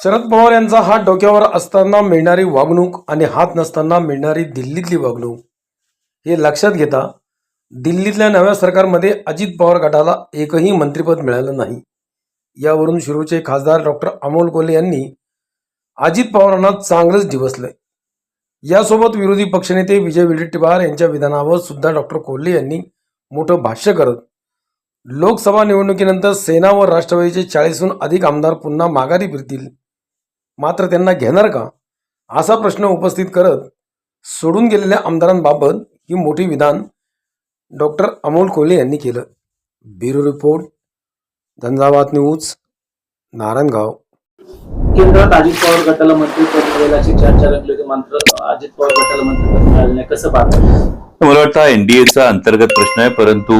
शरद पवार यांचा हात डोक्यावर असताना मिळणारी वागणूक आणि हात नसताना मिळणारी दिल्लीतली वागणूक. हे लक्षात घेता दिल्लीतल्या नव्या सरकारमध्ये अजित पवार गटाला एकही मंत्रिपद मिळालं नाही. यावरून शिरूरचे खासदार डॉक्टर अमोल कोल्हे यांनी अजित पवारांना चांगलंच डिवसलंय यासोबत विरोधी पक्षनेते विजय विडेट्टीवार यांच्या विधानावर सुद्धा डॉक्टर कोल्हे यांनी मोठं भाष्य करत लोकसभा निवडणुकीनंतर सेना व राष्ट्रवादीचे चाळीसहून अधिक आमदार पुन्हा माघारी फिरतील. मात्र त्यांना घेणार का? असा प्रश्न उपस्थित करत सोडून गेलेल्या आमदारांबाबत ही मोठी विधान डॉक्टर अमोल कोल्हे यांनी केलं. Bureau report Jhanjhavat news Narayangaon. केंद्रात अजित पवार गटाला मंत्रिपद मिळेल अशी चर्चा रंगली होती मात्र अजित पवार गटाला मंत्रिपद मिळालं नाही. कसं पाहतात मला वाटतं एनडीएचा अंतर्गत प्रश्न आहे परंतु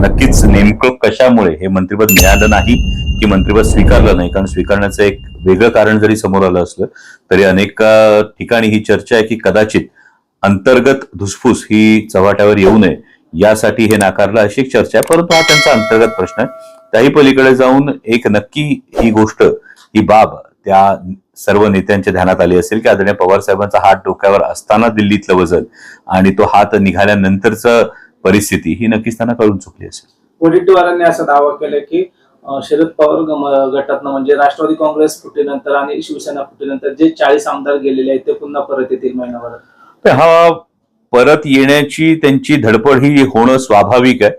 नक्कीच नेमकं कशामुळे हे मंत्रिपद मिळालं नाही की मंत्रिपद स्वीकारलं नाही? कारण स्वीकारण्याचं एक वेगळं कारण जरी समोर आलं असलं तरी अनेक ठिकाणी ही चर्चा आहे की कदाचित अंतर्गत धुसफूस ही चव्हाट्यावर येऊ नये यासाठी हे नाकारलं अशी एक चर्चा आहे. परंतु हा त्यांचा अंतर्गत प्रश्न आहे. त्याही पलीकडे जाऊन एक नक्की ही गोष्ट ही बाब त्या सर्व नेत्यांच्या ध्यानात आली असेल की आदरणीय पवार साहेबांचा हात डोक्यावर असताना दिल्लीतलं वजन आणि तो हात निघाल्यानंतरचं परिस्थिती ही नक्कीच त्यांना कळून चुकली असेल. वडेट्टीवारांनी असा दावा केलाय की शरद पवार गटातनं म्हणजे राष्ट्रवादी काँग्रेस फुटीनंतर आणि शिवसेना फुटीनंतर जे चाळीस आमदार गेलेले आहेत ते पुन्हा परत येतील महिनाभरात. हा परत येण्याची त्यांची धडपड ही होणं स्वाभाविक आहे.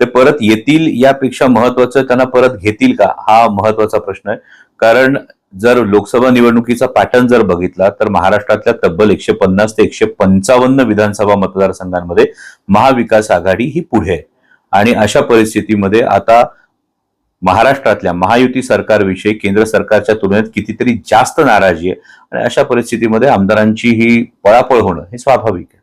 ते परत येतील यापेक्षा महत्वाचं त्यांना परत घेतील का? हा महत्त्वाचा प्रश्न आहे. कारण जर लोकसभा निवडणुकीचा पॅटर्न जर बघितला तर महाराष्ट्रातल्या तब्बल एकशे पन्नास ते एकशे पंचावन्न विधानसभा मतदारसंघांमध्ये महाविकास आघाडी ही पुढे आहे. आणि अशा परिस्थितीमध्ये आता महाराष्ट्रातल्या महायुती सरकारविषयी केंद्र सरकारच्या तुलनेत कितीतरी जास्त नाराजी आहे. आणि अशा परिस्थितीमध्ये आमदारांची ही पळापळ होणं हे स्वाभाविक आहे.